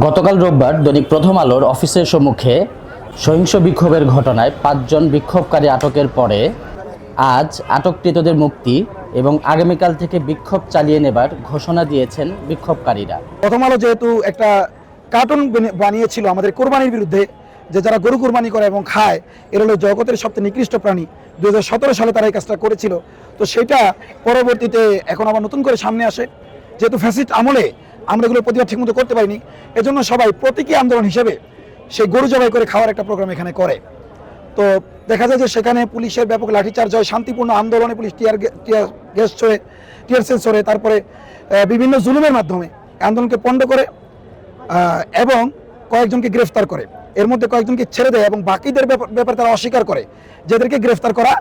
গতকাল রোববার দৈনিক প্রথম আলোর অফিসের সম্মুখে সহিংস বিক্ষোভের ঘটনায় পাঁচজন বিক্ষোভকারী আটকের পরে আজ আটককৃতদের মুক্তি এবং আগামীকাল থেকে বিক্ষোভ চালিয়ে নেবার ঘোষণা দিয়েছেন বিক্ষোভকারীরা। প্রথম আলো যেহেতু একটা কার্টুন বানি- বানিয়েছিল আমাদের কোরবানির বিরুদ্ধে, যে যারা গরু কোরবানি করে এবং খায়, এর হলো জগতের সবচেয়ে নিকৃষ্ট প্রাণী। দুই হাজার সতেরো সালে তারা এই কাজটা করেছিল। তো সেটা পরবর্তীতে এখন আবার নতুন করে সামনে আসে। যেহেতু ফ্যাসিস্ট আমলে আমরা এগুলো প্রতিবাদ ঠিকমতো করতে পারিনি। এজন্য সবাই প্রতীকী আন্দোলন হিসেবে সেই গরু জবাই করে খাওয়ার একটা প্রোগ্রাম এখানে করে। তো দেখা যায় যে সেখানে পুলিশের ব্যাপক লাঠিচার্জ হয়, শান্তিপূর্ণ আন্দোলনে পুলিশ টিয়ার টিয়ার গ্যাস ছড়ে টিয়ার সেল ছড়ে তারপরে বিভিন্ন জুলুমের মাধ্যমে আন্দোলনকে পণ্ড করে এবং কয়েকজনকে গ্রেফতার করে। এর মধ্যে কয়েকজনকে ছেড়ে দেয় এবং বাকিদের ব্যাপারে তারা অস্বীকার করে, যাদেরকে গ্রেফতার করা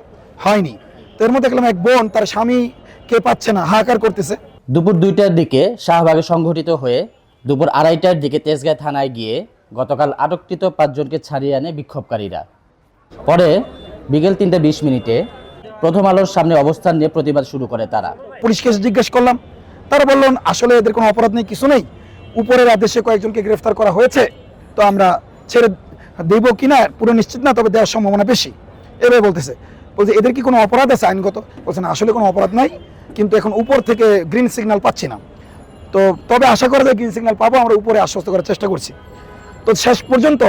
হয়নি। তো এর মধ্যে দেখলাম এক বোন তার স্বামীকে পাচ্ছে না, হাহাকার করতেছে। দুপুর দুইটার দিকে শাহবাগে সংঘটিত হয়ে দুপুর আড়াইটার দিকে তেজগাঁ থানায় গিয়ে গতকাল আটককৃত পাঁচজনকে ছাড়িয়ে আনে বিক্ষোভকারীরা। পরে বিকেল তিনটে বিশ মিনিটে প্রথম আলোর সামনে অবস্থান নিয়ে প্রতিবাদ শুরু করে তারা। পুলিশকে জিজ্ঞেস করলাম। তারা বললেন আসলে এদের কোনো অপরাধ নেই, কিছু নেই। উপরের আদেশে কয়েকজনকে গ্রেফতার করা হয়েছে। তো আমরা ছেড়ে দেব কিনা, পুরো নিশ্চিত না, তবে দেওয়ার সম্ভাবনা বেশি। এভাবে বলতেছে। বলছে, এদের কি কোনো অপরাধ আছে আইনগত? বলছে, না, আসলে কোনো অপরাধ নাই, কিন্তু এখন উপর থেকে গ্রিন সিগন্যাল পাচ্ছি না। তো তবে আশা করা যায় গ্রিন সিগন্যাল পাবো, আমরা উপরে আশ্বস্ত করার চেষ্টা করছি। তো শেষ পর্যন্ত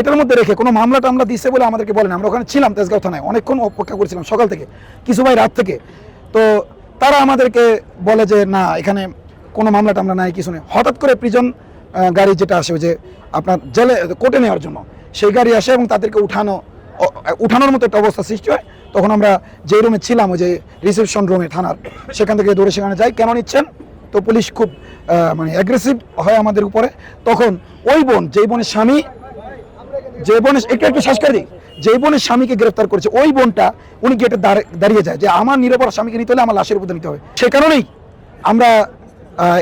এটার মধ্যে রেখে কোনো মামলা টামলা দিছে বলে আমাদেরকে বলেন। আমরা ওখানে ছিলাম তেজগাঁও থানায়, অনেকক্ষণ অপেক্ষা করছিলাম সকাল থেকে, কিছু ভাই রাত থেকে। তো তারা আমাদেরকে বলে যে, না, এখানে কোনো মামলা টামলা নাই, কিছু নেই। হঠাৎ করে প্রিজন গাড়ি যেটা আসে, ওই যে আপনার জেলে, কোর্টে নেওয়ার জন্য, সেই গাড়ি আসে এবং তাদেরকে উঠানো উঠানোর মতো একটা অবস্থা সৃষ্টি হয়। তখন আমরা যে রুমে ছিলাম, ওই যে রিসেপশন রুমে থানার, সেখান থেকে দৌড়ে সেখানে যাই। কেন নিচ্ছেন? তো পুলিশ খুব মানে অ্যাগ্রেসিভ হয় আমাদের উপরে। তখন ওই বোন, যেই বোনের স্বামী, যে বোনের, একটু একটু শ্বাস করে দিই যে বোনের স্বামীকে গ্রেফতার করেছে, ওই বোনটা, উনি গেটে দাঁড়- দাঁড়িয়ে যায় যে, আমার নিরাপরাধ স্বামীকে নিতে হলে আমার লাশের উপর নিতে হবে। সে কারণেই আমরা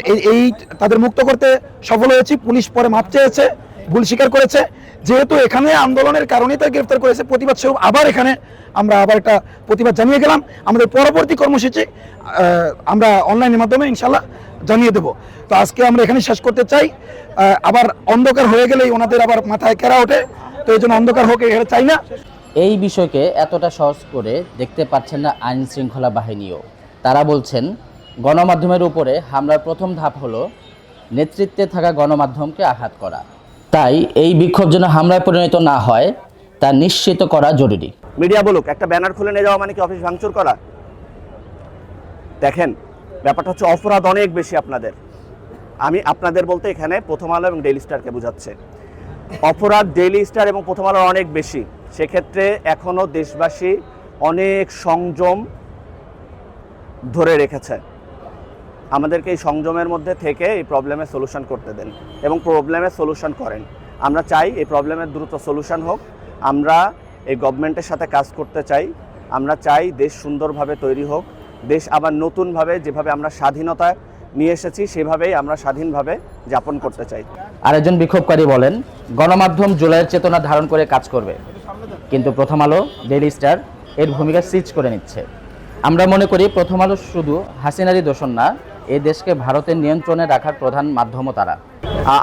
এই তাদের মুক্ত করতে সফল হয়েছি। পুলিশ পরে মাপ চেয়েছে। ভুল স্বীকার করেছে। যেহেতু এখানে আন্দোলনের কারণে তার গ্রেফতার করেছে, প্রতিবাদ স্বরূপ আবার এখানে আমরা আবার একটা প্রতিবাদ জানিয়ে গেলাম। আমাদের পরবর্তী কর্মসূচি আমরা অনলাইনের মাধ্যমে ইনশাল্লাহ জানিয়ে দেব। তো আজকে আমরা এখানে শেষ করতে চাই। আবার অন্ধকার হয়ে গেলেই ওনাদের আবার মাথায় কেরা ওঠে। তো এই জন্য অন্ধকার হোক, এখানে চাই না। এই বিষয়কে এতটা সহজ করে দেখতে পাচ্ছেন না আইন শৃঙ্খলা বাহিনীও। তারা বলছেন, গণমাধ্যমের উপরে হামলার প্রথম ধাপ হলো নেতৃত্বে থাকা গণমাধ্যমকে আঘাত করা। তাই এই বিক্ষোভ যেন হামলায় পরিণত না হয়, তা নিশ্চিত করা জরুরি। মিডিয়া বলুক, একটা ব্যানার খুলে নিয়ে যাওয়া মানে কি অফিস ভাঙচুর করা? দেখেন, ব্যাপারটা হচ্ছে অপরাধ অনেক বেশি আপনাদের। আমি আপনাদের বলতে এখানে প্রথম আলো এবং ডেইলি স্টারকে বোঝাচ্ছে। অপরাধ ডেইলি স্টার এবং প্রথম আলোর অনেক বেশি। সেক্ষেত্রে এখনও দেশবাসী অনেক সংযম ধরে রেখেছে। আমাদেরকে এই সংযমের মধ্যে থেকে এই প্রবলেমের সলিউশন করতে দেন এবং প্রবলেমের সলিউশন করেন। আমরা চাই এই প্রবলেমের দ্রুত সলিউশন হোক। আমরা এই গভর্নমেন্টের সাথে কাজ করতে চাই। আমরা চাই দেশ সুন্দরভাবে তৈরি হোক। দেশ আবার নতুনভাবে যেভাবে আমরা স্বাধীনতা নিয়ে এসেছি, সেভাবেই আমরা স্বাধীনভাবে যাপন করতে চাই। আরেকজন বিক্ষোভকারী বলেন, গণমাধ্যম জুলাইয়ের চেতনা ধারণ করে কাজ করবে। কিন্তু প্রথম আলো ডেইলি স্টার এর ভূমিকা সুইচ করে নিচ্ছে। আমরা মনে করি, প্রথম আলো শুধু হাসিনারই দোষণ না এই দেশকে ভারতের নিয়ন্ত্রণে রাখার প্রধান মাধ্যমও তারা।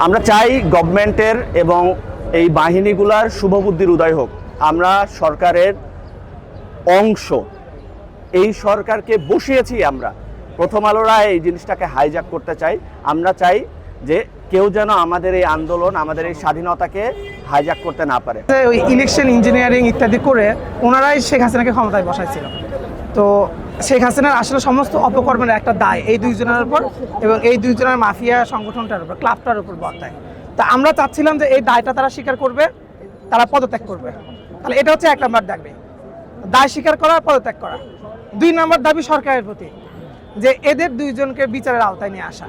আমরা চাই গভর্নমেন্টের এবং এই বাহিনীগুলার শুভবুদ্ধির উদয় হোক। আমরা সরকারের অংশ। এই সরকারকে বসিয়েছি আমরা। প্রথম আলোরা এই জিনিসটাকে হাইজ্যাক করতে চাই। আমরা চাই যে কেউ যেন আমাদের এই আন্দোলন আমাদের এই স্বাধীনতাকে হাইজ্যাক করতে না পারে। ওই ইলেকশন ইঞ্জিনিয়ারিং ইত্যাদি করে ওনারাই শেখ হাসিনাকে ক্ষমতায় বসাইছিল। তো শেখ হাসিনার আসলে সমস্ত অপকর্মের একটা দায় এই দুইজনের উপর এবং এই দুইজনের মাফিয়া সংগঠনটার উপর, ক্লাবটার উপর বর্তায়। তা আমরা চাচ্ছিলাম যে এই দায়টা তারা স্বীকার করবে, তারা পদত্যাগ করবে। তাহলে এটা হচ্ছে এক নম্বর দাবি। দায় স্বীকার করা, পদত্যাগ করা। দুই নম্বর দাবি সরকারের প্রতি, যে এদের দুইজনকে বিচারের আওতায় নিয়ে আসা।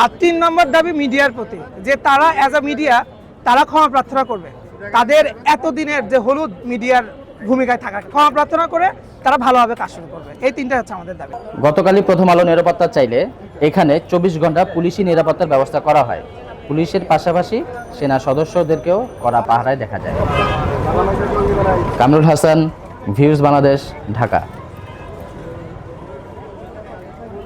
আর তিন নম্বর দাবি মিডিয়ার প্রতি, যে তারা অ্যাজ আ মিডিয়া তারা ক্ষমা প্রার্থনা করবে। তাদের এতদিনের যে হলুদ মিডিয়ার ভূমিকায় থাকা, ক্ষমা প্রার্থনা করে তারা ভালোভাবে কাজ শুরু করবে। এই তিনটা হচ্ছে আমাদের দাবি। গতকালই প্রথম আলো নিরাপত্তা চাইলে এখানে চব্বিশ ঘণ্টা পুলিশি নিরাপত্তার ব্যবস্থা করা হয়। পুলিশের পাশাপাশি সেনা সদস্যদেরকেও কড়া পাহারায় দেখা যায়। কামরুল হাসান, ভিউজ বাংলাদেশ, ঢাকা।